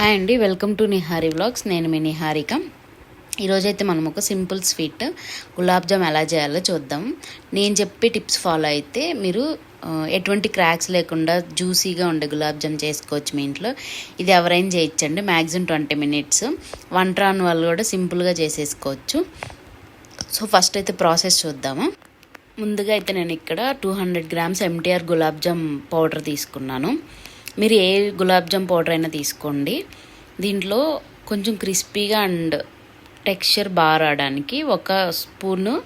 Hi అండి welcome to Nihari vlogs. నేను మీ నిహారిక. ఈరోజైతే మనం ఒక సింపుల్ స్వీట్ గులాబ్ జామ్ ఎలా చేయాలో చూద్దాం. నేను చెప్పే టిప్స్ ఫాలో అయితే మీరు ఎటువంటి క్రాక్స్ లేకుండా జ్యూసీగా ఉండే గులాబ్ జామ్ చేసుకోవచ్చు మీ ఇంట్లో. ఇది ఎవరైనా చేయొచ్చండి మ్యాక్సిమం ట్వంటీ మినిట్స్. వన్ రాని వాళ్ళు కూడా సింపుల్గా చేసేసుకోవచ్చు. సో ఫస్ట్ అయితే ప్రాసెస్ చూద్దాము. ముందుగా అయితే నేను ఇక్కడ two hundred grams MTR gulab jam powder తీసుకున్నాను. మీరు ఏ గులాబ్ జామ్ పౌడర్ అయినా తీసుకోండి. దీంట్లో కొంచెం క్రిస్పీగా అండ్ టెక్స్చర్ బాగా రావడానికి ఒక స్పూను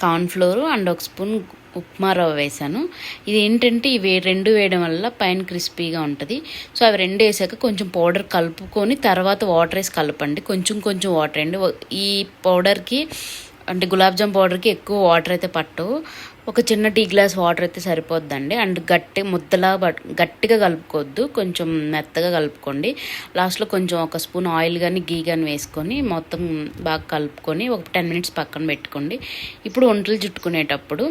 కార్న్ఫ్లోర్ అండ్ ఒక స్పూన్ ఉప్మా రవ్వ వేసాను ఇది ఏంటంటే ఇవి రెండు వేయడం వల్ల పైన క్రిస్పీగా ఉంటుంది. సో అవి రెండు వేసాక కొంచెం పౌడర్ కలుపుకొని తర్వాత వాటర్ వేసి కలపండి. కొంచెం కొంచెం వాటర్ అండి. ఈ పౌడర్కి అంటే గులాబ్ జామ్ పౌడర్కి ఎక్కువ వాటర్ అయితే పట్టవు. ఒక చిన్న టీ గ్లాస్ వాటర్ అయితే సరిపోద్దండి. అండ్ గట్టి ముద్దలా గట్టిగా కలుపుకోవద్దు. కొంచెం మెత్తగా కలుపుకోండి. లాస్ట్లో కొంచెం ఒక స్పూన్ ఆయిల్ కానీ గీ కానీ వేసుకొని మొత్తం బాగా కలుపుకొని ఒక టెన్ మినిట్స్ పక్కన పెట్టుకోండి. ఇప్పుడు ఒంటలు చుట్టుకునేటప్పుడు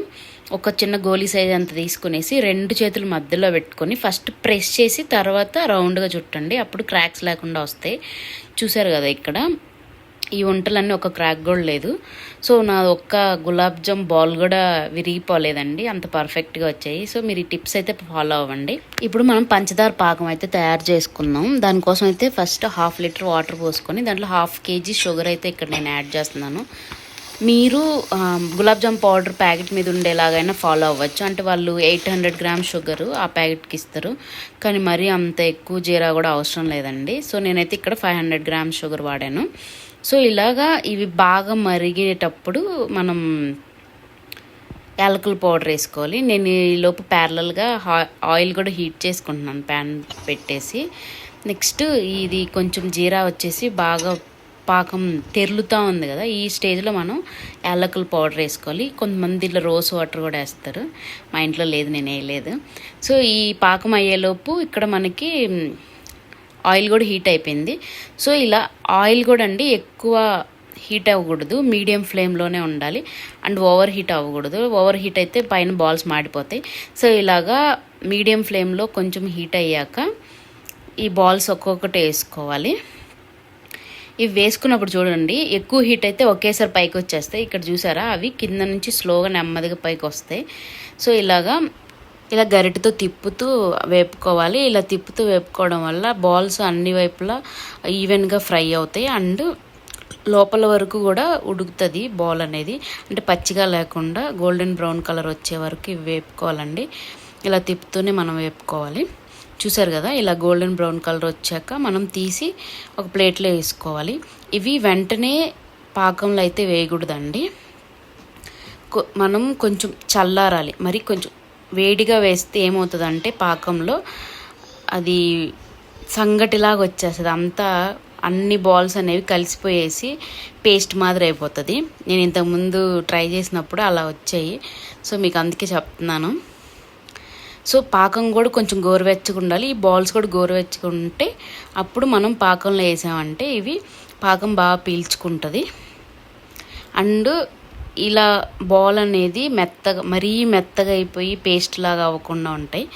ఒక చిన్న గోలీ సైజ్ అంత తీసుకునేసి రెండు చేతులు మధ్యలో పెట్టుకొని ఫస్ట్ ప్రెస్ చేసి తర్వాత రౌండ్గా చుట్టండి. అప్పుడు క్రాక్స్ లేకుండా వస్తాయి. చూసారు కదా ఇక్కడ? ఈ వంటలన్నీ ఒక క్రాక్ కూడా లేదు. సో నా ఒక్క గులాబ్ జామ్ బాల్ కూడా విరిగిపోలేదండి. అంత పర్ఫెక్ట్గా వచ్చాయి. సో మీరు ఈ టిప్స్ అయితే ఫాలో అవ్వండి. ఇప్పుడు మనం పంచదార పాకం అయితే తయారు చేసుకుందాం. దానికోసం అయితే ఫస్ట్ హాఫ్ లీటర్ వాటర్ పోసుకొని దాంట్లో హాఫ్ కేజీ షుగర్ అయితే ఇక్కడ నేను యాడ్ చేస్తున్నాను. మీరు గులాబ్జామ్ గులాబ్ జామ్ పౌడర్ ప్యాకెట్ మీద ఉండేలాగైనా ఫాలో అవ్వచ్చు. అంటే వాళ్ళు ఎయిట్ హండ్రెడ్ గ్రామ్ షుగర్ ఆ ప్యాకెట్కి ఇస్తారు. కానీ మరీ అంత ఎక్కువ జీరా కూడా అవసరం లేదండి. సో నేనైతే ఇక్కడ ఫైవ్ హండ్రెడ్ గ్రామ్ షుగర్ వాడాను. సో ఇలాగా ఇవి బాగా మరిగేటప్పుడు మనం యాలకుల పౌడర్ వేసుకోవాలి. నేను ఈ లోపు ప్యారలల్గా ఆయిల్ కూడా హీట్ చేసుకుంటున్నాను ప్యాన్ పెట్టేసి. నెక్స్ట్ ఇది కొంచెం జీరా వచ్చేసి బాగా పాకం తెరులుతూ ఉంది కదా ఈ స్టేజ్లో మనం యాలకుల పౌడర్ వేసుకోవాలి. కొంతమంది ఇట్లా రోజ్ వాటర్ కూడా వేస్తారు. మా ఇంట్లో లేదు నేను వేయలేదు సో ఈ పాకం అయ్యేలోపు ఇక్కడ మనకి ఆయిల్ కూడా హీట్ అయిపోయింది. సో ఇలా ఆయిల్ కూడా అండి ఎక్కువ హీట్ అవ్వకూడదు. మీడియం ఫ్లేమ్లోనే ఉండాలి. అండ్ ఓవర్ హీట్ అవ్వకూడదు. ఓవర్ హీట్ అయితే పైన బాల్స్ మాడిపోతాయి. సో ఇలాగా మీడియం ఫ్లేమ్లో కొంచెం హీట్ అయ్యాక ఈ బాల్స్ ఒక్కొక్కటి వేసుకోవాలి. ఇవి వేసుకున్నప్పుడు చూడండి ఎక్కువ హీట్ అయితే ఒకేసారి పైకి వచ్చేస్తాయి. ఇక్కడ చూసారా? అవి కింద నుంచి స్లోగా నెమ్మదిగా పైకి వస్తాయి. సో ఇలాగా ఇలా గరిటతో తిప్పుతూ వేపుకోవాలి. ఇలా తిప్పుతూ వేపుకోవడం వల్ల బాల్స్ అన్ని వైపులా ఈవెన్గా ఫ్రై అవుతాయి. అండ్ లోపల వరకు కూడా ఉడుకుతుంది బాల్ అనేది. అంటే పచ్చిగా లేకుండా గోల్డెన్ బ్రౌన్ కలర్ వచ్చే వరకు ఇవి వేపుకోవాలండి. ఇలా తిప్పుతూనే మనం వేపుకోవాలి. చూసారు కదా ఇలా గోల్డెన్ బ్రౌన్ కలర్ వచ్చాక మనం తీసి ఒక ప్లేట్లో వేసుకోవాలి. ఇవి వెంటనే పాకంలో అయితే వేయకూడదండి. మనం కొంచెం చల్లారాలి. మరి కొంచెం వేడిగా వేస్తే ఏమవుతుందంటే పాకంలో అది సంగటిలాగా వచ్చేస్తుంది. అంతా అన్ని బాల్స్ అనేవి కలిసిపోయేసి పేస్ట్ మాదిరి అయిపోతుంది. నేను ఇంతకుముందు ట్రై చేసినప్పుడు అలా వచ్చాయి. సో మీకు అందుకే చెప్తున్నాను. సో పాకం కూడా కొంచెం గోరువెచ్చగా ఉండాలి. ఈ బాల్స్ కూడా గోరువెచ్చగా ఉంటే అప్పుడు మనం పాకంలో వేసామంటే ఇవి పాకం బాగా పీల్చుకుంటుంది. అండ్ ఇలా బాల్ అనేది మెత్తగా మరీ మెత్తగా అయిపోయి పేస్ట్ లాగా అవ్వకుండా ఉంటాయి.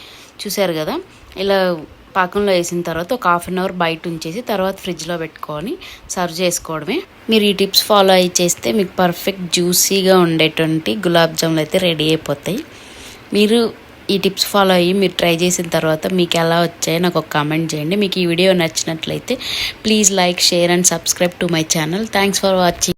చూసారు కదా? ఇలా పాకంలో వేసిన తర్వాత ఒక హాఫ్ అన్ అవర్ బయట ఉంచేసి తర్వాత ఫ్రిడ్జ్లో పెట్టుకొని సర్వ్ చేసుకోవడమే. మీరు ఈ టిప్స్ ఫాలో అయ్యి చేస్తే మీకు పర్ఫెక్ట్ జ్యూసీగా ఉండేటువంటి గులాబ్ జాములు అయితే రెడీ అయిపోతాయి. మీరు ఈ టిప్స్ ఫాలో అయ్యి మీరు ట్రై చేసిన తర్వాత మీకు ఎలా వచ్చాయో నాకు ఒక కామెంట్ చేయండి. మీకు ఈ వీడియో నచ్చినట్లయితే please like share and subscribe to my channel thanks for watching